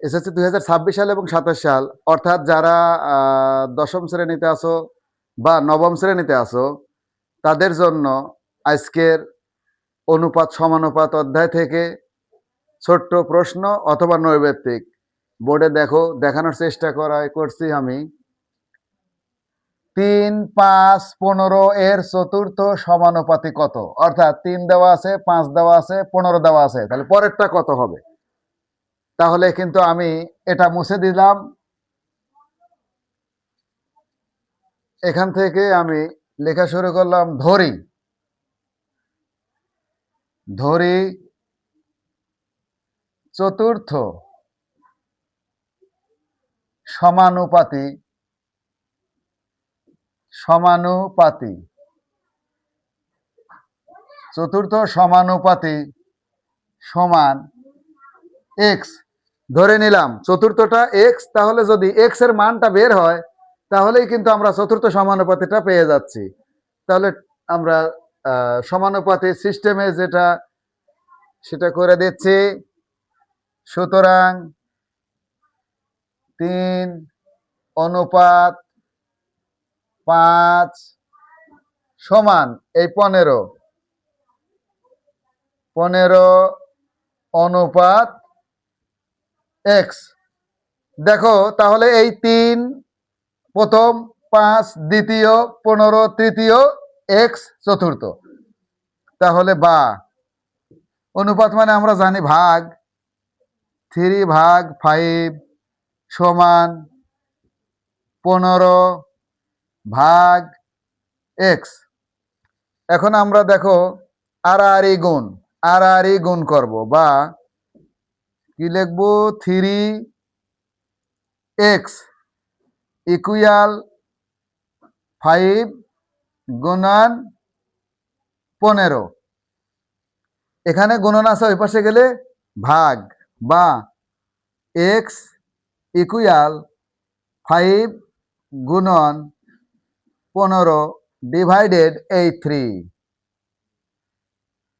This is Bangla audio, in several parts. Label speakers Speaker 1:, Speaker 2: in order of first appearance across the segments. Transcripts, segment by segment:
Speaker 1: এসএসসি দুই হাজার ছাব্বিশ সাল এবং সাতাশ সাল। অর্থাৎ যারা দশম শ্রেণীতে আসো বা নবম শ্রেণীতে আসো তাদের জন্য আজকের অনুপাত, সমানুপাত অধ্যায় থেকে ছোট্ট প্রশ্ন অথবা নৈবেত্তিক বোর্ডে দেখো, দেখানোর চেষ্টা করা করছি আমি। তিন, পাঁচ, পনেরো এর চতুর্থ সমানুপাতি কত? অর্থাৎ তিন দেওয়া আছে, পাঁচ দেওয়া আছে, পনেরো দেওয়া আছে। তাহলে পরেরটা কত হবে? তাহলে কিন্তু আমি এটা মুছে দিলাম। এখান থেকে আমি লেখা শুরু করলাম ধরি। ধরি চতুর্থ সমানুপাতি সমানুপাতি। চতুর্থ সমানুপাতি সমান এক্স ধরে নিলাম, চতুর্থটা এক্স তাহলে যদি এক্সের মানটা বের হয়, তাহলেই কিন্তু আমরা চতুর্থ সমানুপাতিটা পেয়ে যাচ্ছি। তাহলে আমরা সমানুপাতি সিস্টেমে যেটা, সেটা করে দিচ্ছি। সুতরাং তিন অনুপাত পাঁচ সমান এই পনেরো। পনেরো অনুপাত এক্স দেখো, তাহলে এই তিন, প্রথম, পাঁচ, দ্বিতীয়, পনেরো, তৃতীয় এক্স চতুর্থ। তাহলে বা। অনুপাত মানে আমরা জানি ভাগ। থ্রি ভাগ ফাইভ সমান পনেরো ভাগ এক্স এখন আমরা দেখো, আড়াআড়ি গুণ আড়াআড়ি গুণ করব বা কি লিখব? থ্রি এক্স ইকুয়াল ফাইভ গুণন পনেরো। এখানে গুণন আছে ওই পাশে গেলে ভাগ বা এক্স ইকুয়াল ফাইভ গুণন পনেরো ডিভাইডেড এই থ্রি।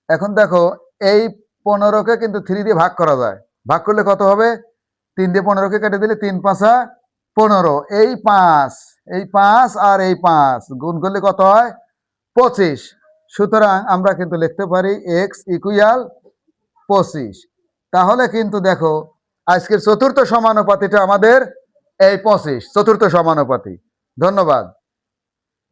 Speaker 1: এখন দেখো, এই পনেরোকে কিন্তু থ্রি দিয়ে ভাগ করা যায়। ভাগ করলে কত হবে? তিন দিয়ে পনেরোকে কেটে দিলে তিন পাঁচা পনেরো। এই পাঁচ এই পাঁচ আর এই পাঁচ গুণ করলে কত হয়? পঁচিশ। সুতরাং আমরা কিন্তু লিখতে পারি এক্স ইকুয়াল পঁচিশ। তাহলে কিন্তু দেখো, আজকের চতুর্থ সমানুপাতিটা আমাদের এই পঁচিশ, চতুর্থ সমানুপাতি। ধন্যবাদ।